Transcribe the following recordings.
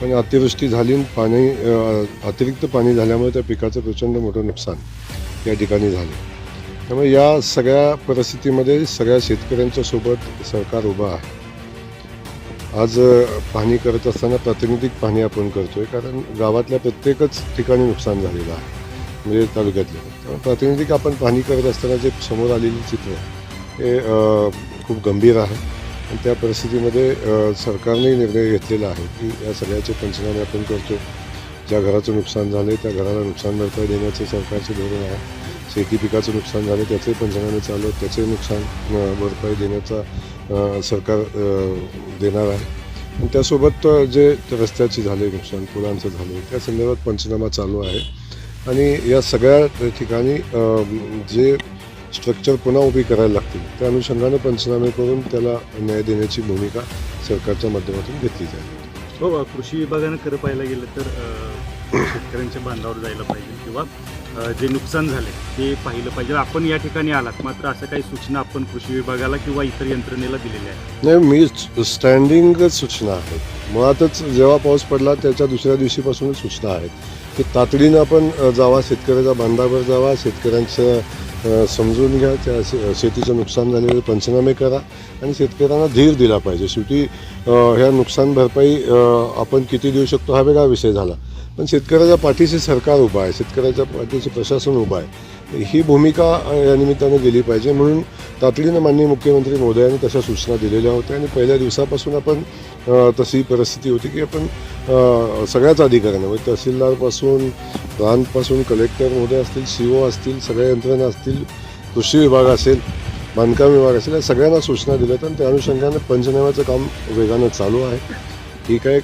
पण अतिवृष्टी झाली पाणी अतिरिक्त पाणी झाल्यामुळे त्या पिकाचं प्रचंड मोठं नुकसान या ठिकाणी झालं. त्यामुळे या सगळ्या परिस्थितीमध्ये सगळ्या शेतकऱ्यांच्या सोबत सरकार उभा आहे. आज पाणी करत असताना प्रातिनिधिक पाणी आपण करतो आहे कारण गावातल्या प्रत्येकच ठिकाणी नुकसान झालेलं आहे म्हणजे तालुक्यातलं. त्यामुळे प्रातिनिधिक आपण पाणी करत असताना जे समोर आलेली चित्र हे खूप गंभीर आहे. आणि त्या परिस्थितीमध्ये सरकारने निर्णय घेतलेला आहे की या सगळ्याचे पंचनामे आपण करतो. ज्या घराचं नुकसान झालं आहे त्या घराला नुकसान भरपाई देण्याचं सरकारचं धोरण आहे. शेती पिकाचं नुकसान झालं त्याचे पंचनामे चालू आहेत. त्याचे नुकसान भरपाई देण्याचा सरकार देणार आहे. आणि त्यासोबत जे रस्त्याचे झाले नुकसान पुलांचं झालं त्या संदर्भात पंचनामा चालू आहे. आणि या सगळ्या ठिकाणी जे स्ट्रक्चर पुन्हा उभी करायला लागतील. त्या अनुषंगाने पंचनामे करून त्याला न्याय देण्याची भूमिका सरकारच्या माध्यमातून घेतली जाईल. हो कृषी विभागानं खरं पाहायला गेलं तर शेतकऱ्यांच्या बांधावर जायला पाहिजे किंवा जे नुकसान झाले ते पाहिलं पाहिजे. आपण या ठिकाणी आलात मात्र असं काही सूचना आपण कृषी विभागाला किंवा इतर यंत्रणेला दिलेल्या आहेत. नाही मी स्टँडिंगच सूचना आहेत मुळातच जेव्हा पाऊस पडला त्याच्या दुसऱ्या दिवशीपासूनच सूचना आहेत. की तातडीनं आपण जावा शेतकऱ्याच्या बांधावर जावा शेतकऱ्यांचं समजून घ्या त्या शे- शेतीचं नुकसान झालेलं पंचनामे करा आणि शेतकऱ्यांना धीर दिला पाहिजे. शेवटी ह्या नुकसान भरपाई आपण किती देऊ शकतो हा वेगळा विषय झाला. पण शेतकऱ्याच्या पाठीशी सरकार उभं आहे शेतकऱ्याच्या पाठीशी प्रशासन उभं आहे. ही भूमिका या निमित्तानं गेली पाहिजे. म्हणून तातडीनं माननीय मुख्यमंत्री महोदयांनी तशा सूचना दिलेल्या होत्या आणि पहिल्या दिवसापासून आपण तशी परिस्थिती होती की आपण सगळ्याच अधिकाऱ्यांना म्हणजे तहसीलदारपासून प्रांतपासून कलेक्टर महोदय असतील सी ओ असतील सगळ्या यंत्रणा असतील कृषी विभाग असेल बांधकाम विभाग असेल या सगळ्यांना सूचना दिल्यात आणि त्या अनुषंगाने पंचनाम्याचं काम वेगानं चालू आहे. ही काय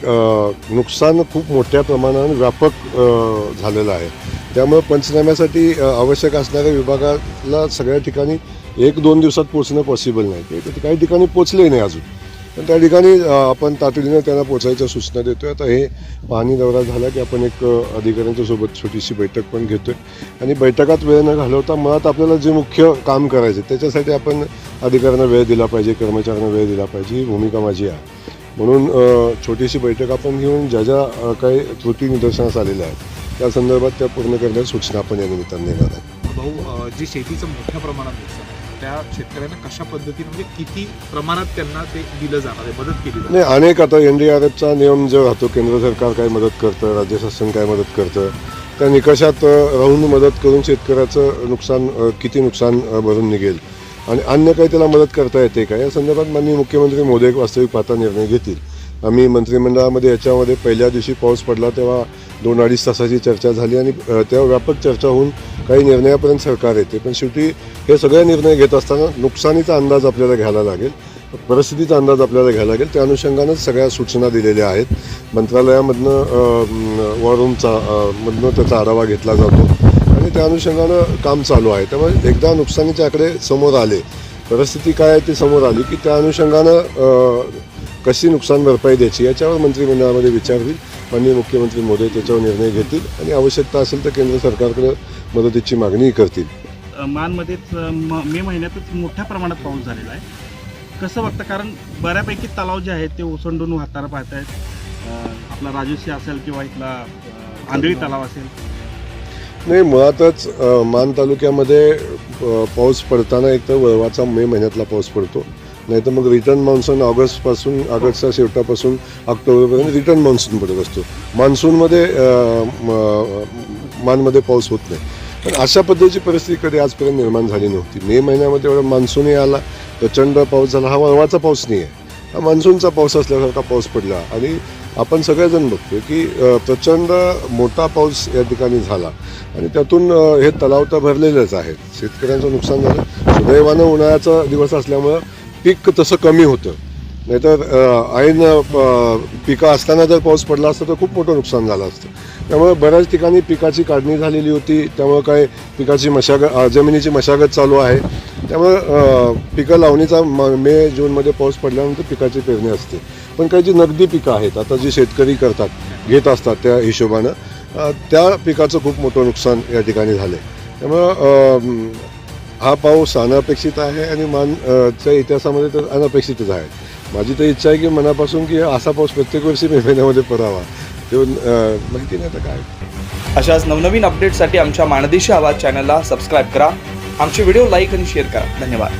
नुकसान खूप मोठ्या प्रमाणावर व्यापक झालेलं आहे. त्यामुळे पंचनाम्यासाठी आवश्यक असणाऱ्या विभागाला सगळ्या ठिकाणी एक दोन दिवसात पोचणं पॉसिबल नाही. ते ते काही ठिकाणी पोचले नाही अजून. पण त्या ठिकाणी आपण तातडीनं त्यांना पोचायच्या सूचना देतोय. आता हे पाहणी दौरा झाला की आपण एक अधिकाऱ्यांच्या सोबत छोटीशी बैठक पण घेतोय. आणि बैठकात वेळ न घालवता मुळात आपल्याला जे मुख्य काम करायचे त्याच्यासाठी आपण अधिकाऱ्यांना वेळ दिला पाहिजे कर्मचाऱ्यांना वेळ दिला पाहिजे ही भूमिका माझी आहे. म्हणून छोटीशी बैठक आपण घेऊन ज्या ज्या काही त्रुटी निदर्शनास आलेल्या आहेत त्या संदर्भात त्या पूर्ण करण्याच्या सूचना आपण या निमित्ताने देणार आहे भाऊ जी शेतीचं मोठ्या प्रमाणात नुकसान त्या शेतकऱ्यांना कशा पद्धतीने म्हणजे किती प्रमाणात त्यांना ते दिलं जाणार आहे मदत केली जाणार नाही अनेक आता एन डी आर एफचा नियम जो राहतो केंद्र सरकार काय मदत करतं राज्य शासन काय मदत करतं त्या निकषात राहून मदत करून शेतकऱ्याचं नुकसान किती नुकसान भरून निघेल. आणि अन्य काही त्याला मदत करता येते का? या संदर्भात माननीय मुख्यमंत्री मोदी एक वास्तविक पाहता निर्णय घेतील. आम्ही मंत्रिमंडळामध्ये याच्यामध्ये पहिल्या दिवशी पाऊस पडला तेव्हा दोन अडीच तासाची चर्चा झाली आणि तेव्हा व्यापक चर्चा होऊन काही निर्णयापर्यंत सरकार येते. पण शेवटी हे सगळे निर्णय घेत असताना नुकसानीचा अंदाज आपल्याला घ्यायला लागेल. परिस्थितीचा अंदाज आपल्याला घ्यायला लागेल. त्या अनुषंगानंच सगळ्या सूचना दिलेल्या आहेत. मंत्रालयामधनं अ, वॉर रूमचा मधनं त्याचा आढावा घेतला जातो. आणि त्या अनुषंगानं काम चालू आहे. त्यामुळे एकदा नुकसानीचे आकडे समोर आले परिस्थिती काय आहे ती समोर आली की त्या अनुषंगानं कशी नुकसान भरपाई द्यायची याच्यावर मंत्रिमंडळामध्ये विचार होईल. माननीय मुख्यमंत्री मोदी त्याच्यावर निर्णय घेतील आणि आवश्यकता असेल तर केंद्र सरकारकडे मदतीची मागणीही करतील. मानमध्येच म- महिन्यातच मोठ्या प्रमाणात पाऊस झालेला आहे. कसं वाटतं? कारण बऱ्यापैकी तलाव जे आहेत ते ओसंडून वाहताना पाहत आहेत. आपला राजूशी असेल किंवा इथला आंधळी तलाव. असेल. नाही मुळातच मान तालुक्यामध्ये पाऊस पडताना एक तर वळवाचा मे महिन्यातला पाऊस पडतो. नाही तर मग रिटर्न मान्सून ऑगस्टपासून ऑगस्टच्या शेवटापासून ऑक्टोबरपर्यंत रिटर्न मान्सून पडत असतो. मान्सूनमध्ये म- मानमध्ये पाऊस होत नाही. पण अशा पद्धतीची परिस्थिती कधी आजपर्यंत निर्माण झाली नव्हती. मे महिन्यामध्ये एवढा मान्सूनही आला प्रचंड पाऊस झाला. हा वळवाचा पाऊस नाही आहे हा मान्सूनचा पाऊस असल्यासारखा पाऊस पडला. आणि आपण सगळेजण बघतोय की प्रचंड मोठा पाऊस या ठिकाणी झाला. आणि त्यातून हे तलाव तर भरलेलेच आहेत. शेतकऱ्यांचं नुकसान झालं. सुदैवानं उन्हाळ्याचा दिवस असल्यामुळं पीक तसं कमी होतं. नाहीतर ऐन पिकं असताना जर पाऊस पडला असता तर खूप मोठं नुकसान झालं असतं. त्यामुळे बऱ्याच ठिकाणी पिकाची काढणी झालेली होती. त्यामुळे काय पिकाची मशागत जमिनीची मशागत चालू आहे. त्यामुळं पिकं लावणीचा म- मे जूनमध्ये पाऊस पडल्यानंतर पिकाची पेरणी असते. पण काही जी नगदी पिकं आहेत आता जी शेतकरी करतात घेत असतात त्या हिशोबानं त्या पिकाचं खूप मोठं नुकसान या ठिकाणी झालं आहे त्यामुळं हा पाऊस अनपेक्षित आहे आणि मान च्या इतिहासामध्ये तर अनपेक्षितच आहे. माझी तर इच्छा आहे की मनापासून की असा पाऊस प्रत्येक वर्षी मे महिन्यामध्ये पडावा. ते माहिती नाही आता काय. अशाच नवनवीन अपडेटसाठी आमच्या माणदेशी आवाज चॅनलला सबस्क्राईब करा. आमचे व्हिडिओ लाईक आणि शेअर करा. धन्यवाद.